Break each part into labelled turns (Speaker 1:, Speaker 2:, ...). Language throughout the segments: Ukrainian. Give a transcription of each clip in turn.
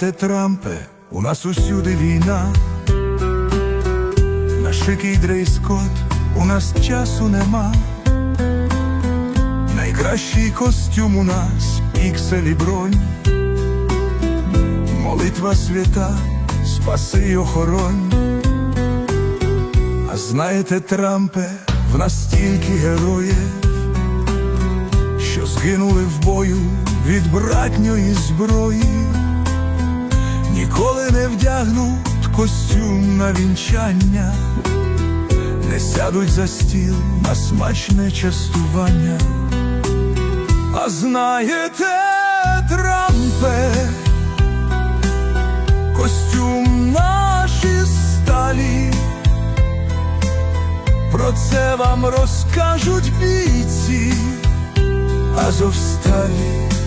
Speaker 1: знаєте, Трампе, у нас усюди війна, на шикий дрейскот у нас часу нема. Найкращий костюм у нас пікселі бронь, молитва свята, спаси й охоронь. А знаєте, Трампе, в нас стільки героїв, що згинули в бою від братньої зброї, вдягнуть костюм на вінчання, не сядуть за стіл на смачне частування. А знаєте, Трампе, костюм наші сталі. Про це вам розкажуть бійці Азовсталі.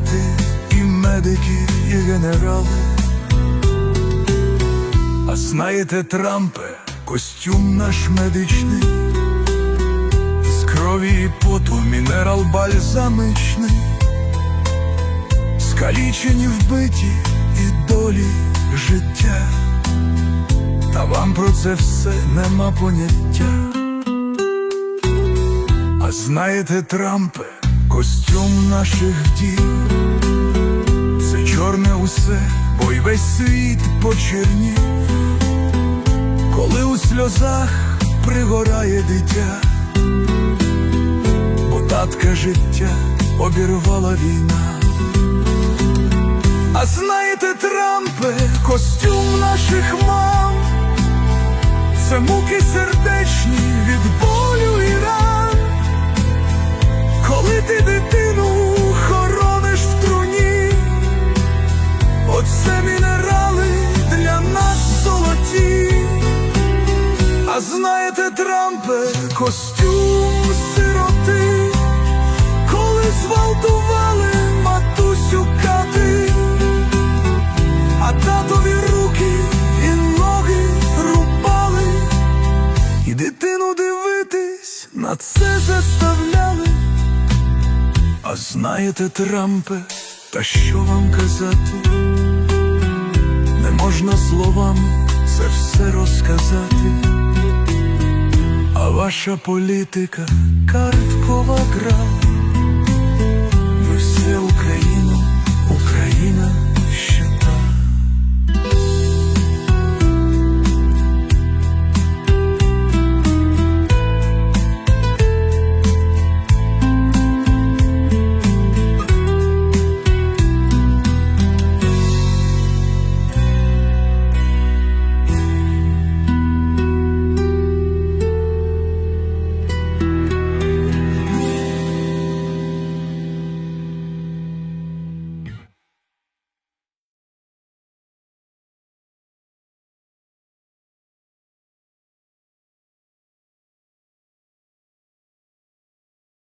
Speaker 1: Солдати і медики, і генерали. А знаєте, Трампе, костюм наш медичний, з крові і поту мінерал бальзамичний, скалічені вбиті і долі життя, та вам про це все нема поняття. А знаєте, Трампе, костюм наших дів, чорне усе, бо й весь світ почернів, коли у сльозах пригорає дитя, бо татка життя обірвала війна. А знаєте, Трампе, костюм наших мам, це муки сердечні від болю знаєте, Трампе, костюм сироти, коли зґвалтували матусю кати, а татові руки і ноги рубали, і дитину дивитись на це заставляли. А знаєте, Трампе, та що вам казати? Не можна словами це все розказати. Ваша політика карткова гра